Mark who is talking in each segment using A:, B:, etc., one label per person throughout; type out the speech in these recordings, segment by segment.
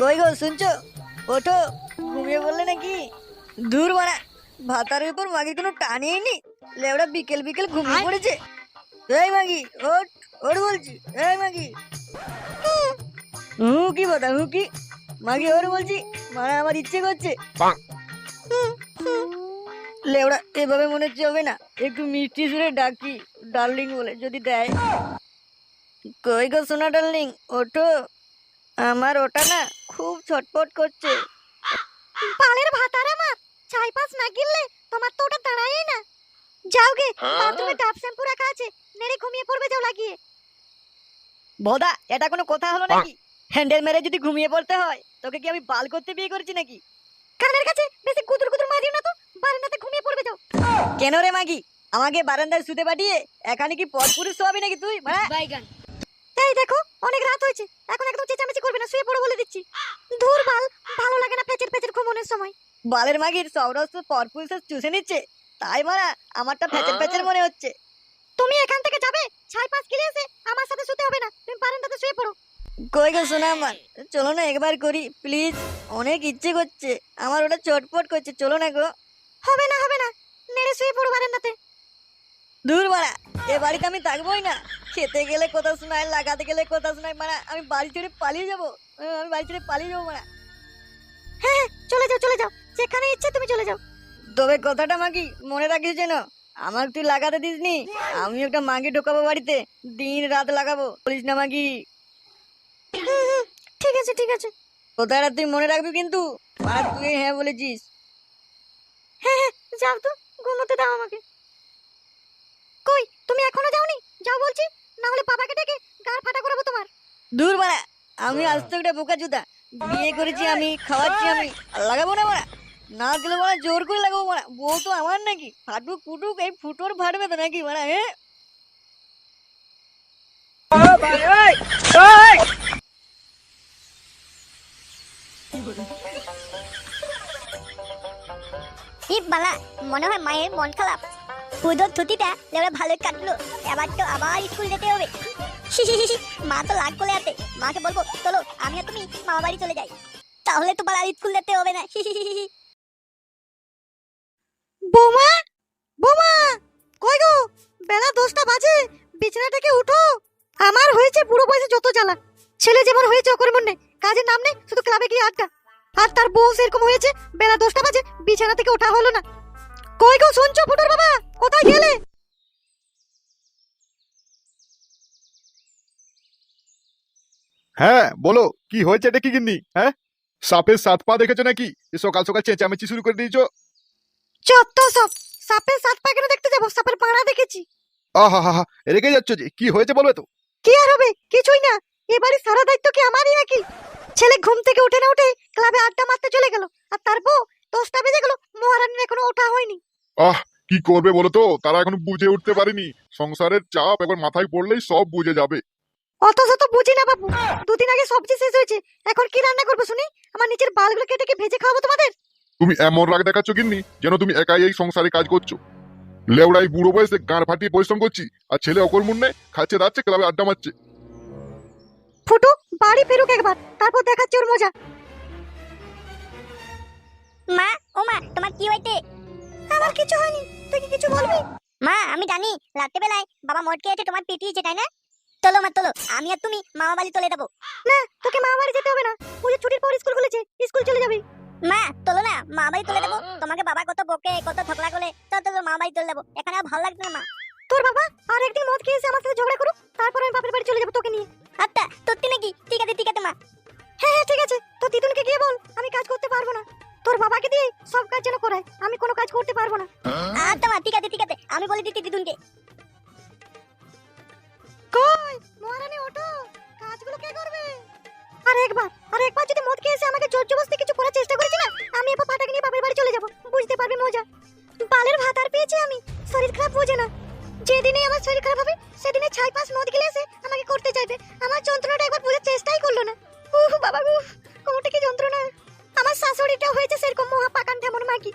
A: কই গো শুনছো? ওঠো। ঘুমিয়ে বললে নাকি? দূর বাড়া ভাতার উপর মাগি কোনো টানিয়ে নি লেবড়া বিকেল বিকেল ঘুমিয়ে পড়েছে। এই মাগি ওঠ ওঠ বলছি। এই মাগি। হু কি বটা হু কি? মাগি ওর বলছি মানে আমার ইচ্ছে করছে। লেবড়া এভাবে মনে হচ্ছে হবে না। একটু মিষ্টি সুরে ডাকি ডার্লিং বলে যদি দেয়। কই গো সোনা ডার্লিং ওঠো। আমার ওটা না খুব ছটপট করছে।
B: পালের ভাতার আমার চাই পাঁচ না গিললে তোমার তো ওটা দাঁড়ায় না। যাও গে বাথরুমে ডাব শ্যাম্পু রাখা আছে নেড়ে ঘুমিয়ে পড়বে যাও লাগিয়ে।
A: ভোদা এটা কোনো কথা হলো নাকি? হ্যান্ডেল মেরে যদি ঘুমিয়ে পড়তে হয় তোকে কি আমি বাল করতে বিয়ে করেছি নাকি?
B: কানের কাছে বেশি গুদুর গুদুর মারিও না তো বারান্দাতে ঘুমিয়ে পড়বে যাও।
A: কেন রে মাগি? আমাকে বারান্দায় শুতে পাঠিয়ে এখানে কি পথ পুরুষ হবি নাকি তুই মারা
B: এই দেখো অনেক রাত হয়েছে। এখন একদম চেঁচামেচি করবে না শুয়ে পড়ো বলে দিচ্ছি। ধুর বাল ভালো লাগে না পেচের পেচের ঘুমনের সময়।
A: বালের মাগির সৌরস্ত পরপুরুষ চুষে নিচ্ছে। তাই মারা আমারটা ফ্যাচের ফ্যাচের মনে হচ্ছে।
B: তুমি এখান থেকে যাবে? ছাই পাঁচ কিলে এসে আমার সাথে শুতে হবে না। তুমি বারান্দাতে শুয়ে পড়ো।
A: কই গো শোনা আমার? চলো না একবার করি প্লিজ। অনেক ইচ্ছে করছে। আমার ওটা চটপট করছে চলো না গো।
B: হবে না হবে না। নেড়ে শুয়ে পড়ো বারান্দাতে।
A: দূর মারা এ বাড়িতে আমি থাকবোই না। খেতে গেলে কথা শোনায় লাগাতে গেলে কথা শোনায় মারা আমি বাড়ি ছেড়ে পালিয়ে যাব। আমি বাড়ি ছেড়ে পালিয়ে যাব মারা।
B: হ্যাঁ হ্যাঁ চলে যাও চলে যাও। যেখানে ইচ্ছে তুমি চলে যাও।
A: তবে কথাটা মাগি মনে রাখিস যেন? আমার তুই লাগাতে দিসনি? আমি একটা মাগি ঢোকাবো বাড়িতে দিন রাত লাগাবো। বলিস না মাগি
B: ঠিক আছে ঠিক আছে।
A: কথাটা তুই মনে রাখবি কিন্তু? আর তুই হ্যাঁ বলেছিস।
B: হ্যাঁ হ্যাঁ যাও তো ঘুমোতে দাও আমাকে। কই তুমি এখনও যাওনি? যাও বলছি না হলে বাবাকে ডেকে গাড় ফাটা করাবো তোমার।
A: দূর আমি আজ তো একটা বোকা জুতা। বিয়ে করেছি আমি খাওয়াচ্ছি আমি লাগাবো না না দিলে জোর করে লাগাবো বউ তো আমার নাকি ফাটুক ফুটুক এই ফুটোর ফাটবে তো নাকি হ্যাঁ?
C: বালা মনে হয় মায়ের মন খারাপ। পুজোর ছুটিটা ভালোই কাটলো। এবার তো আবার স্কুল যেতে হবে। মা তো লাগ করে আছে। মাকে বলব, চলো, আমি আর তুমি মামা বাড়ি চলে যাই। তাহলে তো আর স্কুল যেতে হবে না।
B: বৌমা বৌমা, কই গো? বেলা দশটা বাজে। বিছানা থেকে উঠো। আমার হয়েছে বুড়ো বয়সে যত জ্বালা। ছেলে যেমন হয়েছে ওকর মনে কাজের নাম নেই, শুধু ক্লাবে গিয়ে আড্ডা। আর তার বউ সেরকম হয়েছে, বেলা দশটা বাজে, বিছানা থেকে ওঠা হলো না। কই গো শুনছো ফুটোর বাবা? কোথায় গেলে?
D: হ্যাঁ বলো কি হয়েছে এটা কি গিন্নি হ্যাঁ? সাপের সাত পা দেখেছ নাকি? যে সকাল সকাল চেঁচামেচি শুরু করে দিয়েছ।
B: চত্ব সব সাপের সাত পা কেন দেখতে যাব? সাপের পাড়া দেখেছি।
D: আহা হা হা রেগে যাচ্ছ যে কি হয়েছে বলবে তো?
B: কি আর হবে? কিছুই না এবারে সারা দায়িত্ব কি আমারই নাকি? ছেলে ঘুম থেকে উঠে না উঠে ক্লাবে আড্ডা মারতে চলে গেল আর তার বউ দশটা বেজে গেল মহারানীর এখনও ওঠা হয়নি।
D: আহ কি করবে বলো তো? তারা এখন বুঝে উঠতে পারেনি। সংসারের চাপ একবার মাথায় পড়লেই সব বুঝে যাবে।
B: অত শত বুঝি না বাবু দুদিন আগে সবজি শেষ হয়েছে এখন কি রান্না করব শুনি? আমার নিচের বালগুলো কেটে কি ভেজে খাওয়াবো তোমাদের?
D: তুমি এমন রাগ দেখাচ্ছ গিন্নি যেন তুমি একাই এই সংসারে কাজ করছ। লেউড়াই বুড়ো বয়সে গাঁড় ফাটিয়ে পরিশ্রম করছি আর ছেলে অকর্মণ্যে খাচ্ছে দাচ্ছে ক্লাবে আড্ডা মারছে।
B: ফুটু বাড়ি ফেরুক একবার তারপর দেখাচ্ছি ওর মজা।
C: মা ও মা তোমার কি হয়েছে?
B: আমার কিছু হয়নি। তুই কি কিছু বলবি?
C: মা আমি জানি রাত্রেবেলায় বাবা মটকে আছে তোমার পিটিয়েছে তাই না? চলো মা চলো আমি আর তুমি মামা বাড়ি চলে যাব।
B: না তোকে মা বাড়ি যেতে হবে না। পুজো ছুটির পর স্কুল খুলেছে স্কুল চলে যাবি।
C: মা চলো না মা বাড়ি চলে যাব। তোমাকে বাবা কত বকে কত ঝগড়া করে চলো চলো মা বাড়ি চলে যাব। এখানে আর ভালো লাগছে না মা।
B: তোর বাবা আর একদিন মদ খেয়ে এসে আমার সাথে ঝগড়া করুক তারপর আমি বাপের বাড়ি চলে যাব তোকে নিয়ে।
C: আচ্ছা সত্যি
B: করতে পারব না।
C: আচ্ছা মা ঠিক আছে ঠিক আছে আমি বলে দিচ্ছি দিদুনকে।
B: কই? মহারানী ওঠো। কাজগুলো কে করবে? আর একবার আর একবার যদি মদ খেয়ে এসে আমাকে জোর জবরদস্তি কিছু করার চেষ্টা করেছি না আমি এবার পাটাকে নিয়ে বাপের বাড়ি চলে যাব। বুঝতে পারবি মজা? বালের ভাত আর পেয়েছি আমি। শরীর খারাপ বোঝে না। যেদিনে আমার শরীর খারাপ হবে সেদিনে ছাই পাঁচ মদ গিলে এসে আমাকে করতে চাইবে। আমার যন্ত্রণাটা একবার বোঝার চেষ্টাই করল না। উহ বাবা উহ কোমরটা কি যন্ত্রণা? আমার শাশুড়িটা হয়েছে সেরকম মহা পাকান তেমন মাগি।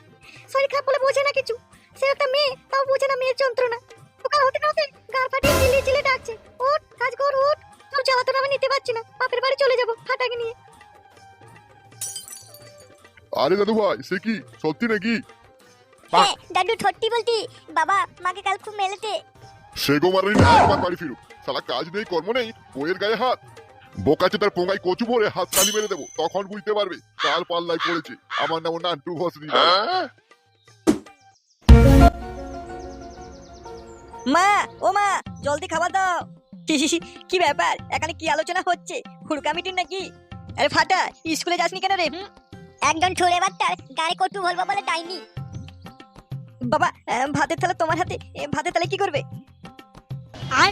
B: শরীর খারাপ বলে বোঝে না কিছু। সে একটা মেয়ে তাও বোঝে না মেয়ের যন্ত্রণা। ওখানে হতে না হতে গার ফাটিয়ে চিল্লিয়ে চিল্লিয়ে ডাকছে। ওঠ কাজ কর ওঠ। আমি জ্বালাতন আমি নিতে পারছি না। বাপের বাড়ি চলে যাব ফাটাকে নিয়ে।
D: আরে দাদু ভাই সে কি? সত্যি নাকি?
C: হ্যাঁ দাদু সত্যি বলতি বাবা মাকে কাল খুব মেলেতে
D: সে গো মারানি একবার বাড়ি ফিরুক। সালা কাজ নেই কর্ম নেই বইয়ের গায়ে হাত। বোকাচ্ছে তার পোঙায় কচু ভরে হাত তালি মেরে দেবো তখন বুঝতে পারবে কার পাল্লায় পড়েছে। আমার নাম নান্টু ভসনি
A: মা ও মা জলদি খাবার দাও। কি ব্যাপার? এখানে কি আলোচনা হচ্ছে? হুড়কা মিটিং নাকি? আরে ফাটা স্কুলে যাসনি কেন রে?
C: একজন ছোড়ে বাচ্চার গায়ে কটু বলব বলে
A: বাবা ভাতের থালা তোমার হাতে ভাতের থালা কি করবে?
C: আর?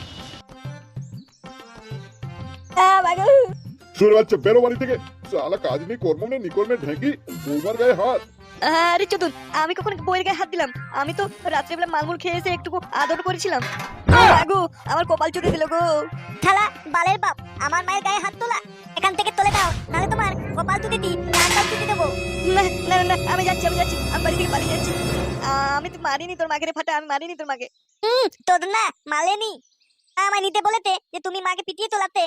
D: বাচ্চা বেরো বাড়ি থেকে। সালা কাজ নেই কর্ম নেই নিকর্মে ঢেঁকি বৌমার গায়ে হাত।
A: আরে চতুন আমি কখন বইয়ের গায়ে হাত দিলাম। আমি তো রাত্রেবেলা মালমুল খেয়ে এসে একটু আদর করেছিলাম। বাগু আমার কপাল চুটে দিল গো।
C: থালা বালের বাপ আমার মায়ের গায়ে হাত তোলা। এখান থেকে তুলে দাও নাহলে তোমার কপাল তুলে দি কানটাও তুলে দেবো।
A: না না আমি যাচ্ছি আমি যাচ্ছি আমি বাড়ি থেকে পালিয়ে যাচ্ছি। আমি তো মারিনি তোর মাকে রে ফাটা আমি মারিনি তোর মাকে
C: হুম তোর না মালেনি। আমায় নিতে বলেতে যে তুমি মাকে পিটিয়ে তোলাতে।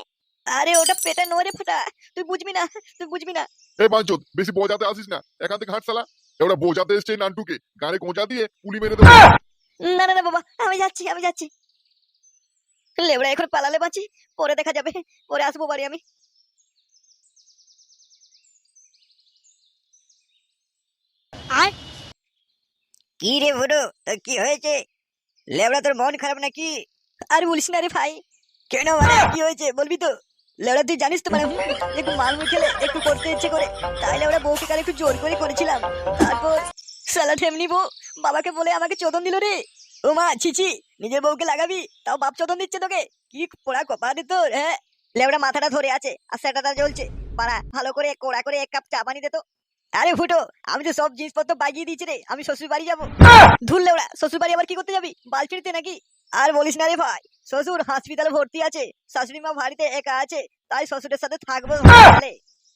A: আরে ওটা পেটা নয় রে ফাটা। তুই বুঝবি না তুই বুঝবি না।
D: এই বাঞ্চত বেশি বোঝাতে আসিস না। এখান থেকে হাঁট সালা এবার বোঝাতে এসছে নান্টুকে। গানে গোঁজা দিয়ে পুলি মেরে দেবো।
A: না না না বাবা আমি যাচ্ছি আমি যাচ্ছি। লেবড়া এখন পালালে বাঁচি পরে দেখা যাবে পরে আসব বাড়ি আমি।
C: আর?
A: কি রে বুড়ো তোর কি হয়েছে? লেবড়া তোর মন খারাপ নাকি? আর বলিস না রে ভাই। কেন মানে কি হয়েছে বলবি তো? লেবড়া তুই জানিস তো মানে একটু মালমুল খেলে একটু করতে ইচ্ছে করে তাই লেবড়া বউকে কাল একটু জোর করে করেছিলাম। তারপর সালা ঠেমনি বউ বাবাকে বলে আমাকে চোদন দিল রে। ও মা ছিছি নিজের বউকে লাগাবি, তাও বাপ চোদন দিচ্ছে তোকে। কি পোড়া কপা দিত হ্যাঁ? লেবড়া মাথাটা ধরে আছে, আর সেটাটা জ্বলছে। পাড়া, ভালো করে কোড়া করে এক কাপ চা পানি দে তো। আরে ফুটো, আমি তো সব জিনিসপত্র বাগিয়ে দিয়েছি রে, আমি শ্বশুর বাড়ি যাব। ধুর লেবড়া শ্বশুর বাড়ি আবার কি করতে যাবি? বাল ফিরতে নাকি? আর বলিস না রে ভাই। শ্বশুর হসপিটালে ভর্তি আছে। শাশুড়ি মা বাড়িতে একা আছে তাই শ্বশুরের সাথে থাকব।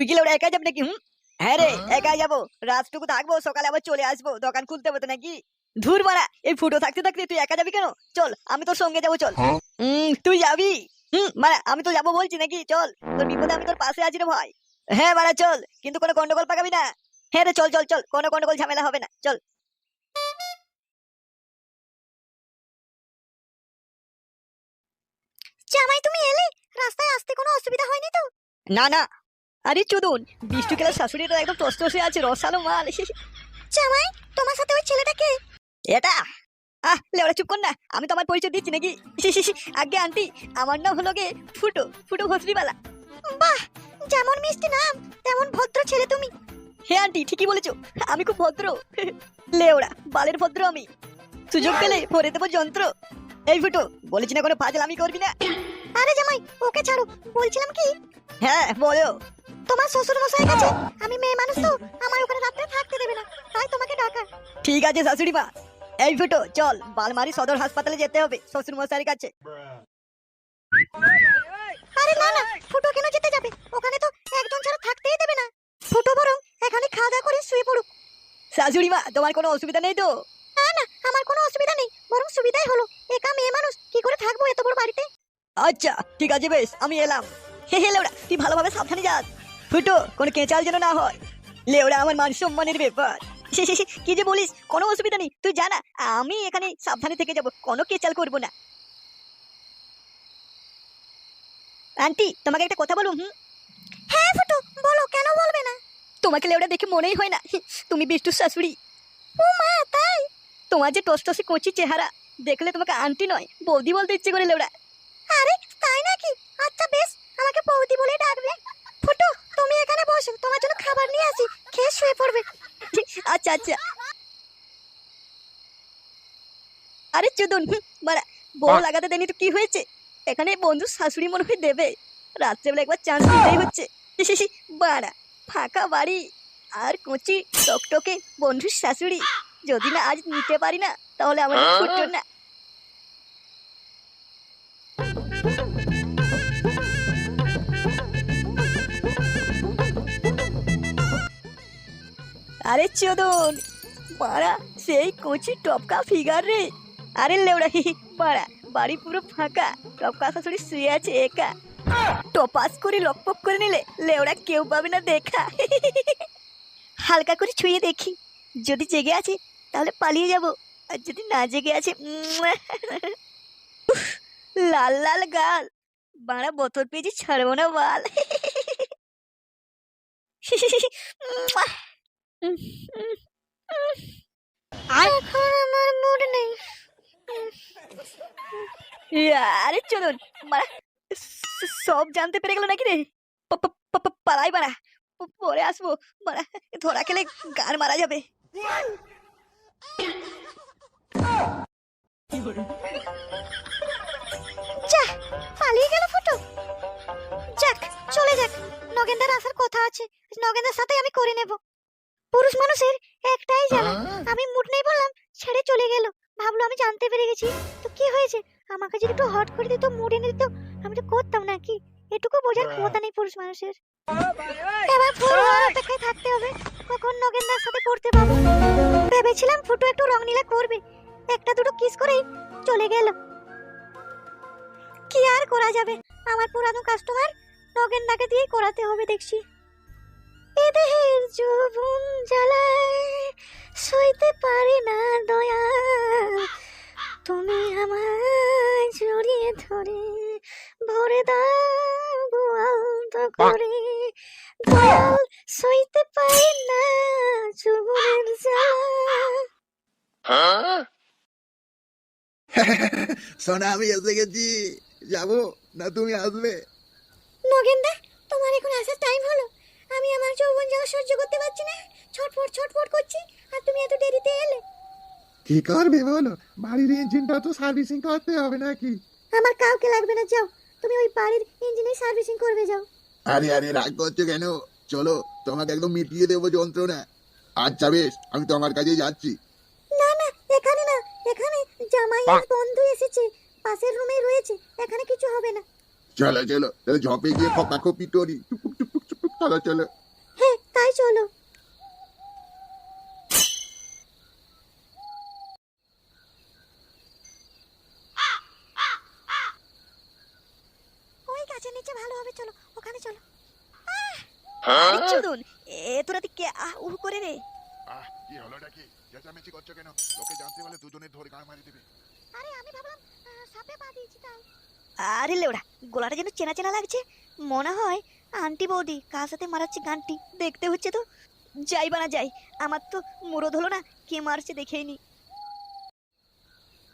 A: তুই কি লেবড়া একা যাবি নাকি হুম? হ্যাঁ রে একাই যাব। রাতটুকু থাকব সকালে আবার চলে আসব। দোকান খুলতে হবে নাকি? ধুর মারা এই ফুটো থাকতে থাকতে তুই একা যাবি কেন? চল আমি তোর সঙ্গে যাব চল। হুম তুই যাবি? হুম মারা আমি তো যাব বলছি নাকি? চল তোর বিপদে আমি তোর পাশে আছি রে ভাই। হ্যাঁ মারা চল কিন্তু কোনো গন্ডগোল পাকাবি না। হ্যাঁ রে চল চল চল কোনো গন্ডগোল ঝামেলা হবে না। চল।
B: জামাই তুমি এলে? রাস্তায় আসতে কোনো অসুবিধা হয়নি তো?
A: না না। আরে চোদন বিষ্টু কেলার শাশুড়িটা একদম আছে রসালো মাল।
B: জামাই তোমার সাথে ওই ছেলেটাকে
A: এটা? আহ লেওড়া চুপ কর না আমি তো আমার পরিচয় দিচ্ছি নাকি? আগে আন্টি আমার নাম হলো গে ফুটো ফুটো ভস্রিবালা
B: বাহ যেমন মিষ্টি নাম তেমন ভদ্র ছেলে তুমি।
A: হে আন্টি ঠিকই বলেছ আমি খুব ভদ্র। লেওড়া বালের ভদ্র আমি। সুযোগ পেলে ভরে দেবো যন্ত্র। এই ফুটো বলেছি না কোনো ফাজলামি করবি না।
B: আরে জামাই ওকে ছাড়ো বলছিলাম কি?
A: হ্যাঁ বলো।
B: তোমার শ্বশুর মশাই কাছে আমি মেয়ে মানুষ তো আমার ওখানে রাত্রে থাকতে দেবে না তাই তোমাকে ডাকা।
A: ঠিক আছে শাশুড়ি মা। এই ফুটো চল বালমারি সদর হাসপাতালে যেতে হবে শ্বশুর মশাইয়ের কাছে।
B: আরে না না ফুটো কেন যেতে যাবে? ওখানে তো একজন ছাড়া থাকতেই দেবে না। ফুটো বরং এখানে খাওয়া দাওয়া করে শুয়ে পড়ুক।
A: শাশুড়ি মা তোমার কোনো অসুবিধা নেই তো?
B: না না আমার কোনো সুবিধাই হলো। একা মেয়ে মানুষ কি করে থাকব এত বড় বাড়িতে?
A: আচ্ছা ঠিক আছে বেশ আমি এলাম। হে হে লেওড়া তুই ভালোভাবে সাবধানে যাস। ফুটো কোনো কেঁচাল যেন না হয়। লেওড়া আমার মান সম্মানের ব্যাপার। সে সে সে, কি যে বলিস কোনো অসুবিধা নেই তুই জানা আমি এখানে সাবধানে থেকে যাব কোনো কেচাল করব না। আন্টি তোমাকে একটা কথা বলুন হুম?
B: হ্যাঁ ফুটো বলো কেন বলবে না?
A: তোমাকে লেওড়া দেখে মনেই হয় না তুমি বিষ্টুর শাশুড়ি।
B: ও মা তাই?
A: তোমার যে টসটসে কচি চেহারা দেখলে তোমাকে আন্টি নয় বৌদি বলতে ইচ্ছে করে লেওড়া
B: আরে তাই নাকি? আচ্ছা বেশ আমাকে বৌদি বলে ডাকবে ফুটো তুমি এখানে বসো তোমার জন্য খাবার নিয়ে আসি খেয়ে শুয়ে পড়বে।
A: আচ্ছা আচ্ছা। আরে চোদন মারা বউ লাগাতে দেনি তো কি হয়েছে? এখানে বন্ধু শাশুড়ি মনে হয় দেবে। রাত্রেবেলা একবার চান্স দিতেই হচ্ছে। বাড়া ফাঁকা বাড়ি আর কচি টকটকে বন্ধুর শাশুড়ি। যদি না আজ নিতে পারি না তাহলে আমার ফুটো না। আরে চোদন মারা সেই কচি টপকা ফিগার রে। আরে লেউড়া মারা বাড়ি পুরো ফাঁকা। টপকা শাশুড়ি শুয়ে আছে একা। টপাস করে লকপক করে নিলে লেওড়া কেউ পাবে না দেখা। হালকা করে ছুঁয়ে দেখি। যদি জেগে আছে তাহলে পালিয়ে যাব। আর যদি না জেগে আছে লাল লাল গাল। বাড়া বোতল পেয়েছি, ছাড়বো না বাল।
B: এখন আমার মুড নেই।
A: আরে চলুন মারা সব জানতে পেরে গেল নাকি রে? পালাই বাড়া। পরে আসব। বাড়া, ধরা খেলে গান মারা যাবে।
B: যা পালিয়ে গেল ফুটো। যাক চলে যাক। নগেন্দার আসার কথা আছে। নগেন্দার সাথে আমি করে নেব। পুরুষ মানুষের একটাই জ্বালা। আমি মুড নেই বললাম ছেড়ে চলে গেল। ভাবলো আমি জানতে পেরে গেছি। তো কি হয়েছে? আমাকে যদি একটু হট করে দিত মুড এনে দিত আমি তো করতাম নাকি? এটুকু বোঝার ক্ষমতা নেই পুরুষ মানুষের। এবার ফুল অপেক্ষায় থাকতে হবে। কখন নগেন্দার সাথে করতে পাবো ভেবেছিলাম ফুটো একটু রং নীলা করবে। একটা দুটো কিস করেই চলে গেল। কি আর করা যাবে? আমার পুরানো কাস্টমার নগেনদাকে দিয়েই করাতে হবে দেখছি। এ দেহের যৌবন জ্বালায় সইতে পারি না দয়া তুমি আমায় জড়িয়ে ধরে ভরে দাও গোয়াল করে। দয়াল সইতে পারি না যৌবনের জ্বালা।
E: সোনা আমি এসে গেছি। যাব না তুমি আসবে?
B: নগেনদা তোমার এখন আসার টাইম হলো। আমি আমার যৌবন যাওয়া সহ্য করতে পারছি না। ছটফট ছটফট করছি আর তুমি এত দেরিতে এলে।
E: কি করবে বলো? বাড়ির ইঞ্জিনটা তো সার্ভিসিং করতে হবে নাকি?
B: আমার কাউকে লাগবে না যাও। তুমি ওই বাড়ির ইঞ্জিনের সার্ভিসিং করবে যাও।
E: আরে আরে রাগ করছ কেন? চলো তোমাকে একদম মিটিয়ে দেবো যন্ত্রণা। আচ্ছা বেশ আমি তোমার কাছে যাচ্ছি।
B: না না এখানে না এখানে জামাই আর বন্ধু এসেছে। পাশের রুমে রয়েছে এখানে কিছু হবে না।
E: চলো চলো তাহলে ঝপে গিয়ে খপা খপি করি চলো চলো।
B: হ্যাঁ তাই চলো ওই গাছের হবে চলো ওখানে চলো।
A: আরে চলুন এ তোরা কে আহ উহ করে রে
F: আহ কি হলো নাকি চেঁচামেচি করছ কেন? লোকে জানতে পারলে দুজনে ধরে গান মারি দেবে।
B: আরে আমি ভাবলাম সাপে পা দিয়েছি তাই
A: আরে লেওড়া গলাটা যেন চেনা চেনা লাগছে। মনে হয় আন্টি বৌদি কার সাথে মারাচ্ছে গানটি দেখতে হচ্ছে তো। যাই বানা যাই আমার তো মুরদ হলো না কে মারছে দেখেই নি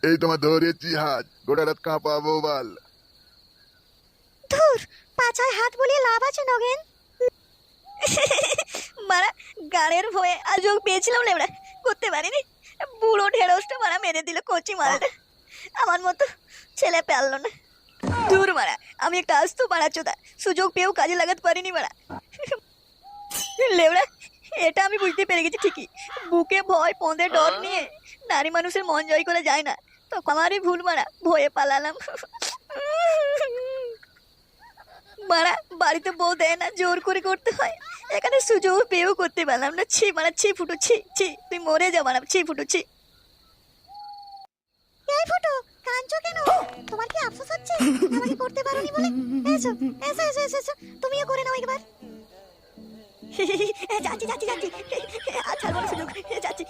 F: এই তোমার ধরেছি হাত গোটা রাত কাঁপাবো বল।
B: ধুর পাছায় হাত বুলিয়ে লাভ আছে, নগেন।
A: মারা গানের ভয়ে আজও পেয়েছিলাম লেবড়া করতে পারিনি। বুড়ো ঢেঁড়সটা মারা মেরে দিল কচি মালটা আমার মতো ছেলে পেল না। দূর মারা, আমি একটা আস্ত মারা চোদা। সুযোগ পেয়েও কাজে লাগাতে পারিনি মারা। লেবড়া এটা আমি বুঝতে পেরে গেছি ঠিকই। বুকে ভয় পন্দে ডর নিয়ে নারী মানুষের মন জয় করা যায় না। তো আমারই ভুল মারা, ভয়ে পালালাম। মারা বাড়িতে বউ দেয় না জোর করে করতে হয়। এখানে সুযোগ পেয়েও করতে পারলাম না। ছি মারা ছি ফুটু ছি ছি তুই মরে যা মারা ছি ফুটু ছি।
B: এই ফুটো কাঁদছো কেন? তোমার কি আফসোস হচ্ছে? আমাকে করতে পারোনি বলে? এসো এসো এসো এসো, এসো। তুমিও করে নাও একবার।
A: যাচ্ছি যাচ্ছি যাচ্ছি। আর ছাড়বো না সুযোগ যাচ্ছি।